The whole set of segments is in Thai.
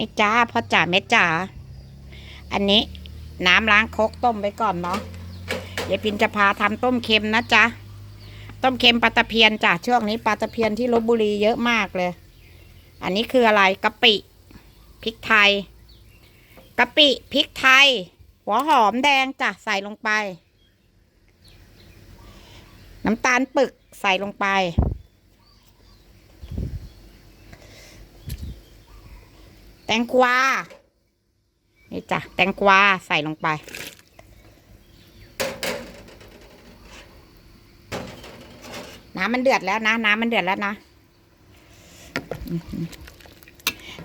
นี่จ้าพ่อจ๋าแม่จ๋าอันนี้น้ำล้างคกต้มไว้ก่อนเนาะยายพินจะพาทำต้มเค็มนะจ๊ะ ต้มเค็มปลาตะเพียนจ้ะช่วงนี้ปลาตะเพียนที่ลบบุรีเยอะมากเลย อันนี้คืออะไรกะปิพริกไทยกะปิพริกไทย หัวหอมแดงจ้ะใส่ลงไป น้ำตาลปึกใส่ลงไป ตงกวา นี่จ้ะ แตงกวาใส่ลงไป น้ำมันเดือดแล้วนะ น้ำมันเดือดแล้วนะ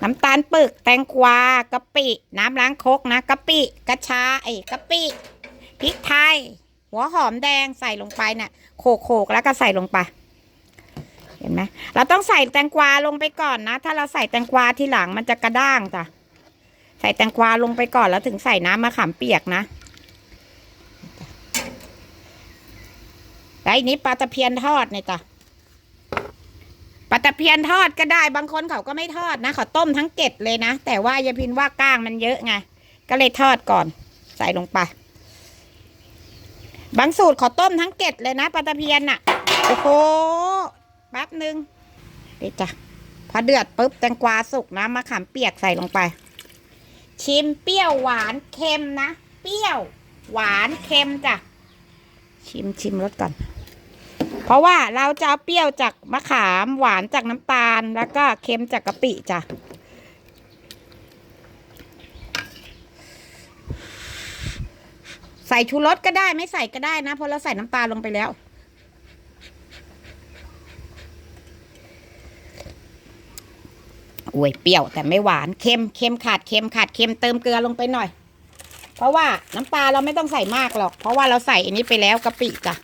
น้ำตาลปึก แตงกวากะปิ น้ำล้างคกนะกะปิกระชาไอ้กะปิพริกไทย หัวหอมแดงใส่ลงไปเนี่ยโขกโขกๆแล้วก็ใส่ลงไป ห็นไหมเราต้องใส่แตงกวาลงไปก่อนนะ ถ้าเราใส่แตงกวาทีหลังมันจะกระด้างจ้ะใส่แตงกวาลงไปก่อนแล้วถึงใส่น้ำมะขามเปียกนะแล้วอันนี้ปลาตะเพียนทอดเนี่ยจ้ะปลาตะเพียนทอดก็ได้ บางคนเขาก็ไม่ทอดนะเขาต้มทั้งเกล็ดเลยนะ แต่ว่ายายพินว่าก้างมันเยอะไง ก็เลยทอดก่อน ใส่ลงไป บางสูตรเขาต้มทั้งเกล็ดเลยนะปลาตะเพียนน่ะ โอ้โห แป๊บหนึ่งเดี๋ยวจ้ะพอเดือดปุ๊บแตงกวาสุกนะมะขามเปียกใส่ลงไป ชิมเปรี้ยวหวานเค็มนะเปรี้ยว หวานเค็มจ้ะชิมชิมรสก่อน เพราะว่าเราจะเอาเปรี้ยวจากมะขามหวานจากน้ำตาลแล้วก็เค็มจากกะปิจ้ะใส่ชูรสก็ได้ไม่ใส่ก็ได้นะเพราะเราใส่น้ำตาลลงไปแล้ว อวยเปรี้ยวแต่ไม่หวานเค็มเค็มขาดเค็มขาดเค็มเติมเกลือลงไปหน่อย เพราะว่าน้ำปลาเราไม่ต้องใส่มากหรอก เพราะว่าเราใส่อันนี้ไปแล้วกะปิจ้ะ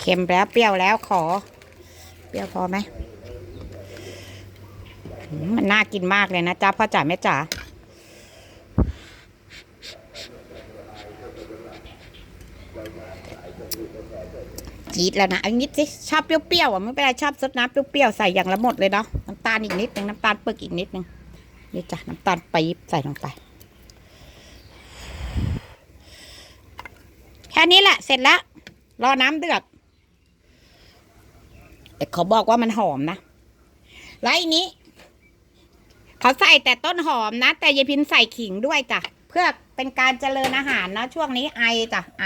เค็มแล้วเปรี้ยวแล้วขอ เปรี้ยวพอไหมหืมมันน่ากินมากเลยนะจ๊ะพ่อจ๋าแม่จ๋า จี๊ดแล้วนะอันนี้สิชอบเปรี้ยวๆอะไม่เป็นไรชอบซดน้ำเปรี้ยวๆใส่อย่างละหมดเลยเนาะน้ำตาลอีกนิดนึงน้ำตาลปึกอีกนิดนึงนี่จ้ะน้ำตาลปี๊บใส่ลงไป แค่นี้แหละเสร็จแล้ว รอน้ำเดือดแต่เขาบอกว่ามันหอมนะแล้วอันนี้เขาใส่แต่ต้นหอมนะ แต่ยายพินใส่ขิงด้วยจ้ะเพื่อเป็นการเจริญอาหารนะช่วงนี้ไอจ้ะไอ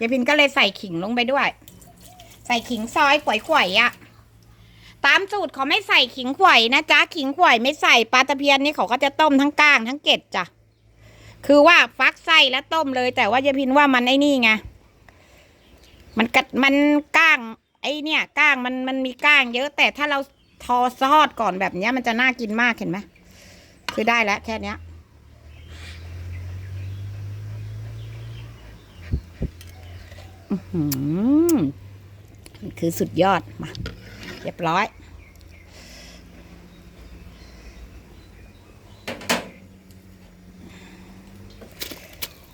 ยายพินก็เลยใส่ขิงลงไปด้วย ใส่ขิงซอยขวยๆอะ่ะ ตามสูตรเขาไม่ใส่ขิงขวยนะจ๊ะขิงขวยไม่ใส่ปลาตะเพียนนี่เขาก็จะต้มทั้งก้างทั้งเกล็ดจ้ะคือว่าฟักไส้แล้วต้มเลย แต่ว่ายายพินว่ามันไอ้นี่ไงมันกัดมันก้าง ไอ้เนี่ยก้างมันมันมีก้าง เยอะแต่ถ้าเราทอซอดก่อนแบบเนี้ย มันจะน่ากินมากเห็นไหมคือได้แล้วแค่เนี้ยอื้อหือมัน คือสุดยอดมาเรียบร้อย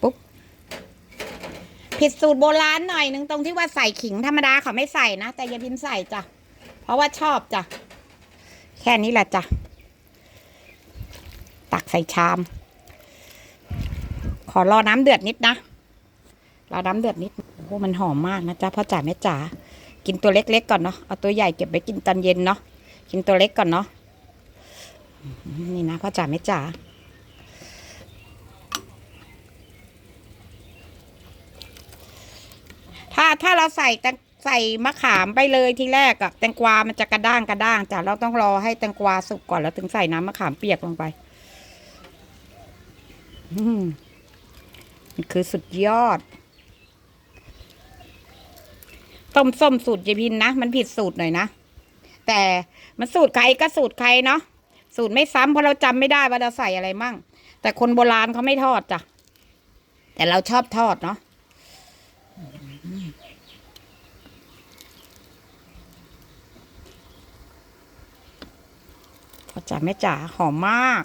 ปุ๊บ ผิดสูตรโบราณหน่อยนึงตรงที่ว่าใส่ขิงธรรมดาเขาไม่ใส่นะ แต่ยายพิมใส่จ้ะ เพราะว่าชอบจ้ะ แค่นี้แหละจ้ะ ตักใส่ชาม ขอรอน้ำเดือดนิดนะ รอน้ำเดือดนิดโอ้มันหอมมากนะจ๊ะพ่อจ๋าแม่จ๋า กินตัวเล็กๆก่อนเนาะเอาตัวใหญ่เก็บไว้กินตอนเย็นเนาะกินตัวเล็กก่อนเนาะนี่นะพ่อจ๋าแม่จ๋าถ้าถ้าเราใส่แตงใส่มะขามไปเลยทีแรกอะแตงกวามันจะกระด้างกระด้างจ้ะเราต้องรอให้แตงกวาสุกก่อนแล้วถึงใส่น้ำมะขามเปียกลงไปอืมมันคือสุดยอด ต้มส้มสูตรยายพินนะ มันผิดสูตรหน่อยนะ แต่มันสูตรใครก็สูตรใครเนาะสูตรไม่ซ้ำเพราะเราจำไม่ได้ว่าเราใส่อะไรมั่ง แต่คนโบราณเขาไม่ทอดจ้ะแต่เราชอบทอดเนาะพ่อจ๋าแม่จ๋าหอมมาก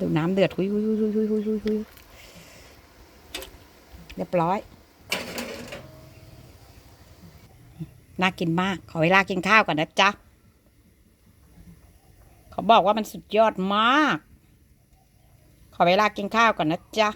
ดูน้ำเดือดคุยหุยหุยหุยหุยหุยหุยเรียบร้อย น่ากินมาก ขอเวลากินข้าวก่อนนะจ๊ะ เขาบอกว่ามันสุดยอดมาก ขอเวลากินข้าวก่อนนะจ๊ะ